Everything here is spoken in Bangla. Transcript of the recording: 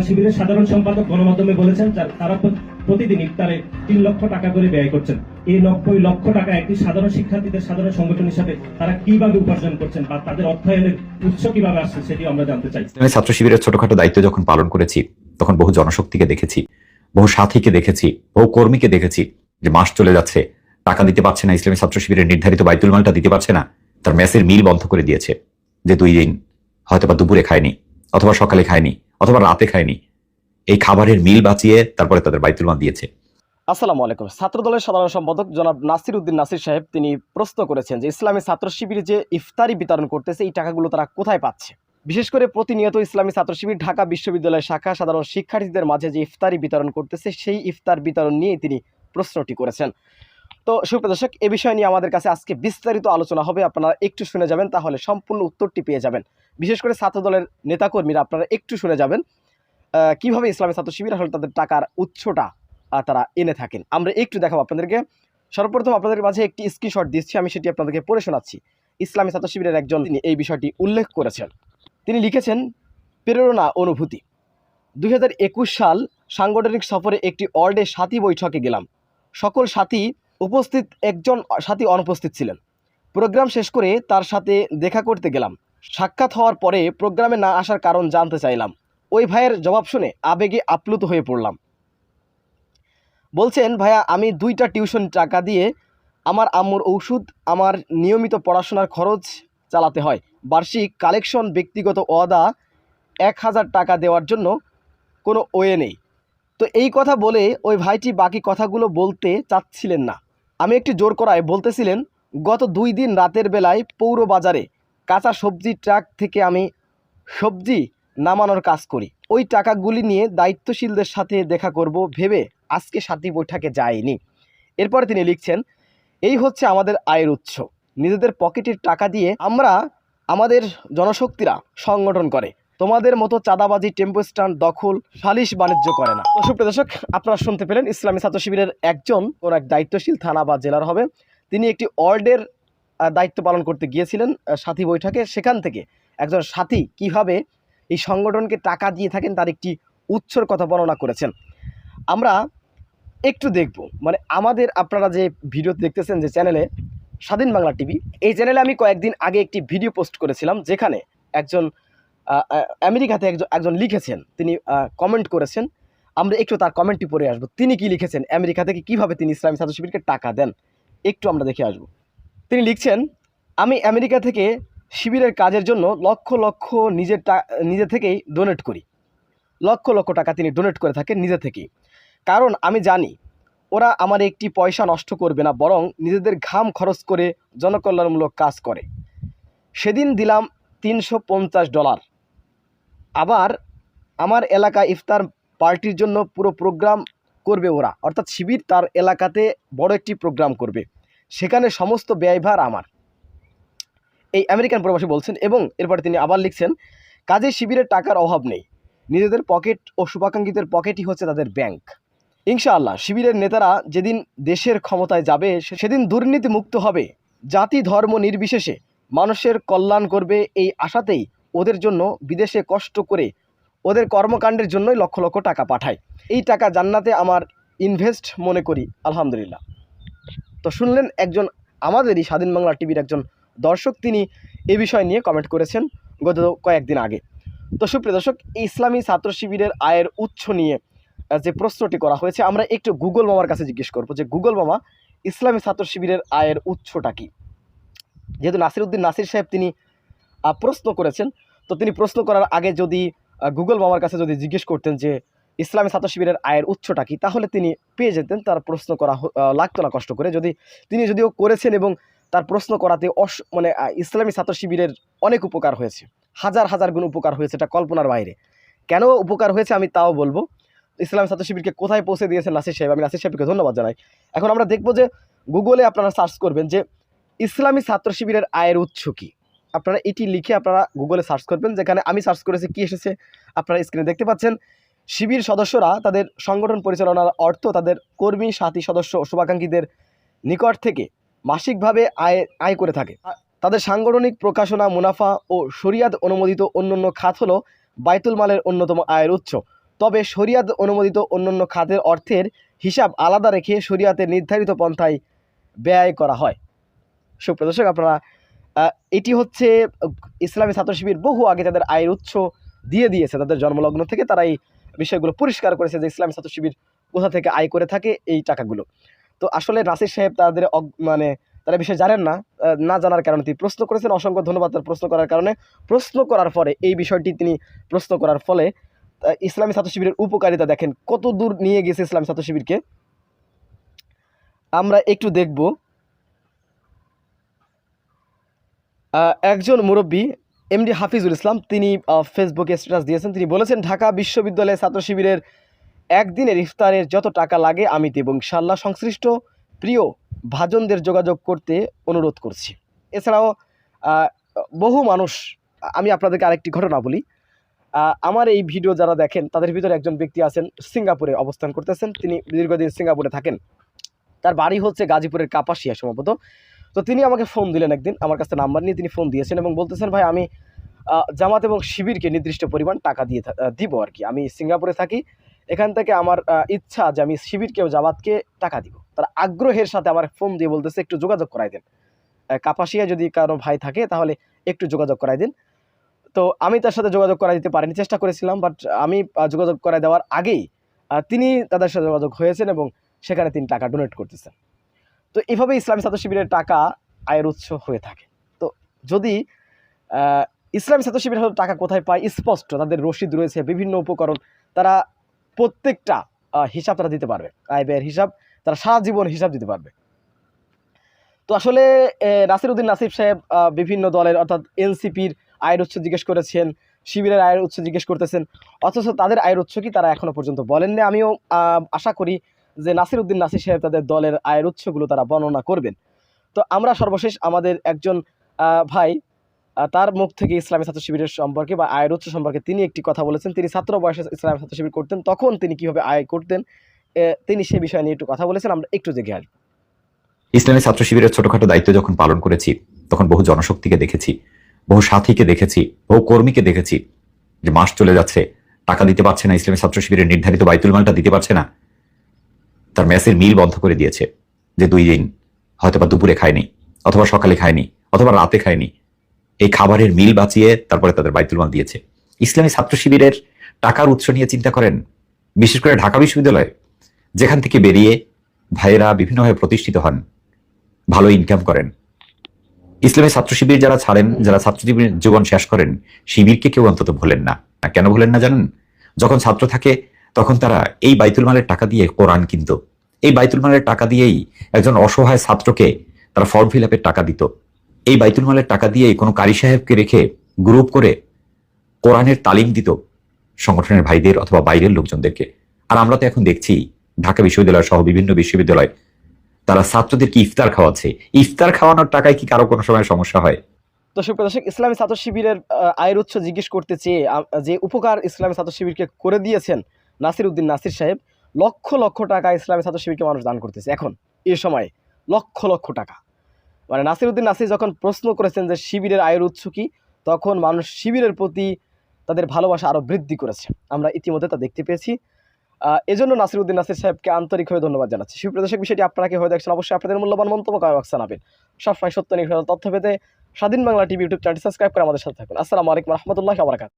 শিবিরের সাধারণ সম্পাদক গণমাধ্যমে বলেছেন, তারা প্রতিদিন ইফতারে তিন লক্ষ টাকা করে ব্যয় করছেন। এই নব্বই লক্ষ টাকা একটি সাধারণ শিক্ষার্থীদের, সাধারণ সংগঠন হিসাবে তারা কীভাবে উপার্জন করছেন বা তাদের অর্থায়নের উৎস কীভাবে আসছে সেটিও আমরা জানতে চাই। ছাত্র শিবিরের ছোটখাটো দায়িত্ব যখন পালন করেছি, তখন বহু জনশক্তিকে দেখেছি, বহু সাথীকে দেখেছি, বহু কর্মীকে দেখেছি যে মাস চলে যাচ্ছে, টাকা দিতে পারছে না, ইসলামী ছাত্র শিবিরের নির্ধারিত বাইতুল মালটা দিতে পারছে না, তার মেসের মিল বন্ধ করে দিয়েছে যে দুই দিন হয়তো বা দুপুরে খায়নি, অথবা সকালে খায়নি। অথবা রাতে খায়নি। এই খাবারের মিল বাঁচিয়ে তারপরে তাদের বাইতুল মাল দিয়েছে। আসসালামু আলাইকুম। ছাত্রদলের সাধারণ সম্পাদক জনাব নাসির উদ্দিন নাসির সাহেব, তিনি প্রশ্ন করেছেন যে, ইসলামী ছাত্র শিবির যে ইফতারি বিতরণ করতেছে, এই টাকাগুলো তারা কোথায় পাচ্ছে? বিশেষ করে প্রতিনিয়ত ইসলামী ছাত্র শিবির, ঢাকা বিশ্ববিদ্যালয় শাখা, সাধারণ শিক্ষার্থীদের মাঝে যে ইফতারি বিতরণ করতেছে, সেই ইফতার বিতরণ নিয়ে তিনি প্রশ্নটি করেছেন। তো সুপ্রদর্শক এ বিষয় নিয়ে আমাদের কাছে আজকে বিস্তারিত আলোচনা হবে। আপনারা একটু শুনে যাবেন, তাহলে সম্পূর্ণ উত্তরটি পেয়ে যাবেন। বিশেষ করে ছাত্রদলের নেতাকর্মীরা আপনারা একটু শুনে যাবেন কীভাবে ইসলামী ছাত্র শিবির আসলে তাদের টাকার উৎসটা তারা এনে থাকেন। আমরা একটু দেখাবো আপনাদেরকে। সর্বপ্রথম আপনাদের মাঝে একটি স্ক্রিনশট দিচ্ছি, আমি সেটি আপনাদেরকে পড়ে শোনাচ্ছি। ইসলামী ছাত্র শিবিরের একজন তিনি এই বিষয়টি উল্লেখ করেছেন। তিনি লিখেছেন, প্রেরণা অনুভূতি। দু হাজার একুশ সাল সাংগঠনিক সফরে একটি অর্ডে সাথী বৈঠকে গেলাম। সকল সাথী উপস্থিত একজন সাথী অনুপস্থিত ছিলেন। প্রোগ্রাম শেষ করে তার সাথে দেখা করতে গেলাম। সাক্ষাৎ হওয়ার পরে প্রোগ্রামে না আসার কারণ জানতে চাইলাম। ওই ভাইয়ের জবাব শুনে আবেগে আপ্লুত হয়ে পড়লাম। বলছেন, ভাইয়া, আমি দুইটা টিউশন টাকা দিয়ে আমার আম্মুর ঔষধ, আমার নিয়মিত পড়াশোনার খরচ চালাতে হয়। বার্ষিক কালেকশন ব্যক্তিগত অদা এক হাজার টাকা দেওয়ার জন্য কোনো ওয়ে নেই। তো এই কথা বলে ওই ভাইটি বাকি কথাগুলো বলতে চাচ্ছিলেন না। আমি একটি জোর করায় বলতেছিলেন, গত দুই দিন রাতের বেলায় পৌর বাজারে কাঁচা সবজি ট্রাক থেকে আমি সবজি নামানোর কাজ করি। ওই টাকাগুলি নিয়ে দায়িত্বশীলদের সাথে দেখা করব ভেবে আজকে সাথী বৈঠকে যায়নি এরপরে তিনি লিখছেন, এই হচ্ছে আমাদের আয়ের উৎস। নিজেদের পকেটের টাকা দিয়ে আমরা আমাদের জনশক্তিরা সংগঠন করে। তোমাদের মতো চাঁদাবাজি, টেম্পো স্ট্যান্ড দখল, সালিশ বাণিজ্য করে না। সুপ্রিয় দর্শক আপনারা শুনতে পেলেন ইসলামী ছাত্র শিবিরের একজন কোন এক দায়িত্বশীল থানা বা জেলার হবে। তিনি একটি ওয়ার্ডের দায়িত্ব পালন করতে গিয়েছিলেন সাথী বৈঠকে। সেখান থেকে একজন সাথী কীভাবে এই সংগঠনকে টাকা দিয়ে থাকেন তার একটি উৎসর কথা বর্ণনা করেছেন। আমরা একটু দেখব। মানে আমাদের আপনারা যে ভিডিও দেখতেছেন যে চ্যানেলে, স্বাধীন বাংলা টিভি, এই চ্যানেলে আমি কয়েকদিন আগে একটি ভিডিও পোস্ট করেছিলাম, যেখানে একজন আমেরিকাতে একজন একজন লিখেছেন। তিনি কমেন্ট করেছেন। আমরা একটু তার কমেন্টটি পড়ে আসব। তিনি কি লিখেছেন? আমেরিকা থেকে কীভাবে তিনি ইসলামী ছাত্র শিবিরকে টাকা দেন? একটু আমরা দেখে আসব। তিনি লিখছেন, আমি আমেরিকা থেকে শিবিরের কাজের জন্য লক্ষ লক্ষ নিজের নিজে থেকেই ডোনেট করি। লক্ষ লক্ষ টাকা তিনি ডোনেট করে থাকেন নিজে থেকেই। কারণ আমি জানি, ওরা আমার একটি পয়সা নষ্ট করবে না, বরং নিজেদের ঘাম খরচ করে জনকল্যাণমূলক কাজ করে। সেদিন দিলাম তিনশো পঞ্চাশ ডলার। আবার আমার এলাকা ইফতার পার্টির জন্য পুরো প্রোগ্রাম করবে ওরা। অর্থাৎ শিবির তার এলাকাতে বড় একটি প্রোগ্রাম করবে। সেখানে সমস্ত ব্যয়ভার আমার। এই আমেরিকান প্রবাসী বলছেন এবং এরপরে তিনি আবার লিখছেন, কাজে শিবিরের টাকার অভাব নেই। নিজেদের পকেট ও শুভাকাঙ্ক্ষীদের পকেটই হচ্ছে তাদের ব্যাংক। ইনশাআল্লাহ, শিবিরের নেতারা যেদিন দেশের ক্ষমতায় যাবে সেদিন দুর্নীতি মুক্ত হবে। জাতি ধর্ম নির্বিশেষে মানুষের কল্যাণ করবে এই আশাতেই ওদের জন্য বিদেশে কষ্ট করে ওদের কর্মকাণ্ডের জন্যই লক্ষ লক্ষ টাকা পাঠায়। এই টাকা জান্নাতে আমার ইনভেস্ট মনে করি, আলহামদুলিল্লাহ। তো শুনলেন একজন আমাদেরই স্বাধীন বাংলা টিভির একজন দর্শক, তিনি এ বিষয় নিয়ে কমেন্ট করেছেন গত কয়েকদিন আগে। তো সুপ্রিয় দর্শক ইসলামী ছাত্র শিবিরের আয়ের উৎস নিয়ে যে প্রশ্নটি করা হয়েছে, আমরা একটু গুগল মামার কাছে জিজ্ঞেস করব যে গুগল মামা ইসলামী ছাত্র শিবিরের আয়ের উৎসটা কি? যেহেতু নাসির উদ্দিন, নাসির সাহেব তিনি প্রশ্ন করেছেন। তো তিনি প্রশ্ন করার আগে যদি গুগল মামার কাছে যদি জিজ্ঞেস করতেন যে, ইসলামী ছাত্র শিবিরের আয়ের উৎসটা কি? তাহলে তিনি পেয়ে যেতেন, তার প্রশ্ন করা লাগতো না কষ্ট করে। যদি তিনি যদিও করেছেন এবং তার প্রশ্ন করাতে অস মানে ইসলামী ছাত্র শিবিরের অনেক উপকার হয়েছে, হাজার হাজার গুণ উপকার হয়েছে, এটা কল্পনার বাইরে। কেন উপকার হয়েছে আমি তাও বলব। ইসলামী ছাত্র শিবিরকে কোথায় পৌঁছে দিয়েছেন নাসির সাহেব? আমি নাসির সাহেবকে ধন্যবাদ জানাই। এখন আমরা দেখব যে, গুগলে আপনারা সার্চ করবেন যে, ইসলামী ছাত্র শিবিরের আয়ের উৎস কী? আপনারা এটি লিখে আপনারা গুগলে সার্চ করবেন, যেখানে আমি সার্চ করেছি কী এসেছে। আপনারা স্ক্রিনে দেখতে পাচ্ছেন, শিবির সদস্যরা তাদের সংগঠন পরিচালনার অর্থ তাদের কর্মী, সাথী সদস্য ও শুভাকাঙ্ক্ষীদের নিকট থেকে মাসিকভাবে আয় আয় করে থাকে। তাদের সাংগঠনিক প্রকাশনা, মুনাফা ও শরিয়াদ অনুমোদিত অন্যান্য খাত হলো বাইতুল মালের অন্যতম আয়ের উৎস। তবে শরিয়াদ অনুমোদিত অন্যান্য খাতের অর্থের হিসাব আলাদা রেখে শরিয়াতের নির্ধারিত পন্থায় ব্যয় করা হয়। সুপ্রদর্শক আপনারা এটি হচ্ছে ইসলামী ছাত্র শিবির বহু আগে তাদের আয়ের উৎস দিয়ে দিয়েছে। তাদের জন্মলগ্ন থেকে তারা এই বিষয়গুলো পরিষ্কার করেছে যে ইসলামী ছাত্র শিবির কোথা থেকে আয় করে থাকে এই টাকাগুলো। তো আসলে নাসির সাহেব তাদের মানে তারা বিষয়ে জানেন না না জানার কারণে তিনি প্রশ্ন করেছেন। অসংখ্য ধন্যবাদ তার প্রশ্ন করার কারণে। প্রশ্ন করার পরে এই বিষয়টি তিনি প্রশ্ন করার ফলে ইসলামী ছাত্র শিবিরের উপকারিতা দেখেন। কত দূর নিয়ে গেছে ইসলামী ছাত্র শিবিরকে আমরা একটু দেখব। একজন মুরব্বী এমডি হাফিজুল ইসলাম, তিনি ফেসবুকে স্ট্যাটাস দিয়েছেন। তিনি বলেছেন, ঢাকা বিশ্ববিদ্যালয়ে ছাত্র শিবিরের একদিনের ইফতারের যত টাকা লাগে, আমি দেব। ইনশাল্লাহ সংশ্লিষ্ট প্রিয় ভাজনদের যোগাযোগ করতে অনুরোধ করছি। এছাড়াও বহু মানুষ, আমি আপনাদেরকে আরেকটি ঘটনা বলি। আমার এই ভিডিও যারা দেখেন, তাদের ভিতরে একজন ব্যক্তি আছেন, সিঙ্গাপুরে অবস্থান করতেছেন। তিনি দীর্ঘদিন সিঙ্গাপুরে থাকেন। তার বাড়ি হচ্ছে গাজীপুরের কাপাসিয়া সম্ভবত তো তিনি আমাকে ফোন দিলেন একদিন, আমার কাছে নাম্বার নিয়ে তিনি ফোন দিয়েছেন এবং বলতেছেন, ভাই, আমি জামাত এবং শিবিরকে নির্দিষ্ট পরিমাণ টাকা দিয়ে দিব আর কি। আমি সিঙ্গাপুরে থাকি, এখান থেকে আমার ইচ্ছা যে আমি শিবিরকে ও জামাতকে টাকা দিব। তার আগ্রহের সাথে আমার ফোন দিয়ে বলতেছে, একটু যোগাযোগ করাই দেন। কাপাসিয়া যদি কারও ভাই থাকে, তাহলে একটু যোগাযোগ করাই দিন। তো আমি তার সাথে যোগাযোগ করা দিতে পারিনি, চেষ্টা করেছিলাম বাট আমি যোগাযোগ করাই দেওয়ার আগেই তিনি তাদের সাথে যোগাযোগ হয়েছেন এবং সেখানে তিনি টাকা ডোনেট করতেছেন। তো এভাবে ইসলামী ছাত্র শিবিরের টাকা আয়ের উৎস হয়ে থাকে। তো যদি ইসলামী ছাত্র শিবির টাকা কোথায় পায়? স্পষ্ট, তাদের রসিদ রয়েছে, বিভিন্ন উপকরণ। তারা প্রত্যেকটা হিসাব তারা দিতে পারবে। আয় ব্যয়ের হিসাব, তারা সারা জীবন হিসাব দিতে পারবে। তো আসলে নাসির উদ্দিন নাসির সাহেব বিভিন্ন দলের, অর্থাৎ এনসিপির আয়ের উৎস জিজ্ঞেস করেছেন, শিবিরের আয়ের উৎস জিজ্ঞেস করতেছেন। অথচ তাদের আয়ের উৎস কি তারা এখনও পর্যন্ত বলেননি? আমিও আশা করি যে নাসির উদ্দিন নাসির সাহেব তাদের দলের আয়ের উৎসগুলো তারা বর্ণনা করবেন। তো আমরা সর্বশেষ আমাদের একজন ভাই তার মুখ থেকে ইসলামী ছাত্র শিবিরের সম্পর্কে বা আয়ের উৎস সম্পর্কে তিনি একটি কথা বলেছেন। তিনি ছাত্র বয়সে ইসলামী ছাত্র শিবির করতেন, তখন তিনি কীভাবে আয় করতেন তিনি সে বিষয় নিয়ে একটু কথা বলেছেন, আমরা একটু দেখে আসব। ইসলামী ছাত্র শিবিরের ছোটখাটো দায়িত্ব যখন পালন করেছি, তখন বহু জনশক্তিকে দেখেছি, বহু সাথীকে দেখেছি, বহু কর্মীকে দেখেছি, যে মাস চলে যাচ্ছে, টাকা দিতে পারছে না, ইসলামী ছাত্র শিবিরের নির্ধারিত বাইতুল মালটা দিতে পারছে না। তার মেসের মিল বন্ধ করে দিয়েছে যে দুই দিন হয়তো বা দুপুরে খায়নি অথবা সকালে খায়নি অথবা রাতে খায়নি। এই খাবারের মিল বাঁচিয়ে তারপরে তাদের বাইতুল মাল দিয়েছে। ইসলামী ছাত্র শিবিরের টাকার উৎস নিয়ে চিন্তা করেন বিশেষ করে ঢাকা বিশ্ববিদ্যালয় যেখান থেকে বেরিয়ে ভাইয়েরা বিভিন্নভাবে প্রতিষ্ঠিত হন ভালো ইনকাম করেন। ইসলামী ছাত্র শিবির যারা ছাড়েন যারা ছাত্র জীবন- শেষ করেন শিবিরকে কেউ অন্তত ভোলেন না, কেন ভোলেন না জানেন? যখন ছাত্র থাকে তখন তারা এই বাইতুল মালের টাকা দিয়ে কোরআন কিনত। এই বাইতুল মালের টাকা দিয়েই একজন অসহায় ছাত্রকে তারা ফর্ম ফিল টাকা দিত। এই বাইতুল মালের টাকা দিয়েই কোনো কারি সাহেবকে রেখে গ্রুপ করে কোরআনের তালিম দিত সংগঠনের ভাইদের অথবা বাইরের লোকজনদেরকে। আর আমরা তো এখন দেখছি ঢাকা বিশ্ববিদ্যালয় সহ বিভিন্ন বিশ্ববিদ্যালয় তারা ছাত্রদেরকে ইফতার খাওয়াচ্ছে? ইফতার খাওয়ানোর টাকায় কি কারও কোনো সময় সমস্যা হয়? দর্শক ইসলামী ছাত্র শিবিরের আয়ের উৎস জিজ্ঞেস করতে চেয়ে যে উপকার ইসলামী ছাত্র শিবিরকে করে দিয়েছেন নাসির উদ্দিন নাসির সাহেব লক্ষ লক্ষ টাকা ইসলামী ছাত্র শিবিরকে মানুষ দান করতেছে। এখন এ সময় লক্ষ লক্ষ টাকা। মানে নাসির উদ্দিন নাসির যখন প্রশ্ন করেছেন যে শিবিরের আয়ের উৎস কি, তখন মানুষ শিবিরের প্রতি তাদের ভালোবাসা আরও বৃদ্ধি করেছে। আমরা ইতিমধ্যে তা দেখতে পেয়েছি। এজন্য নাসির উদ্দিন নাসির সাহেবকে আন্তরিকভাবে ধন্যবাদ জানাচ্ছি। সুপ্রিয় দর্শক, বিষয়টি আপনাকে হয়ে দেখছেন? অবশ্যই আপনাদের মূল্যবান মন্তব্য কমেন্ট বক্সে জানাবেন। সবসময় সত্য নির্ভর তথ্য পেতে স্বাধীন বাংলা টিভি ইউটিউব চ্যানেলটি সাবস্ক্রাইব করে আমাদের সাথে থাকুন। আসসালামু আলাইকুম রহমতুল্লাহ আবরাকাত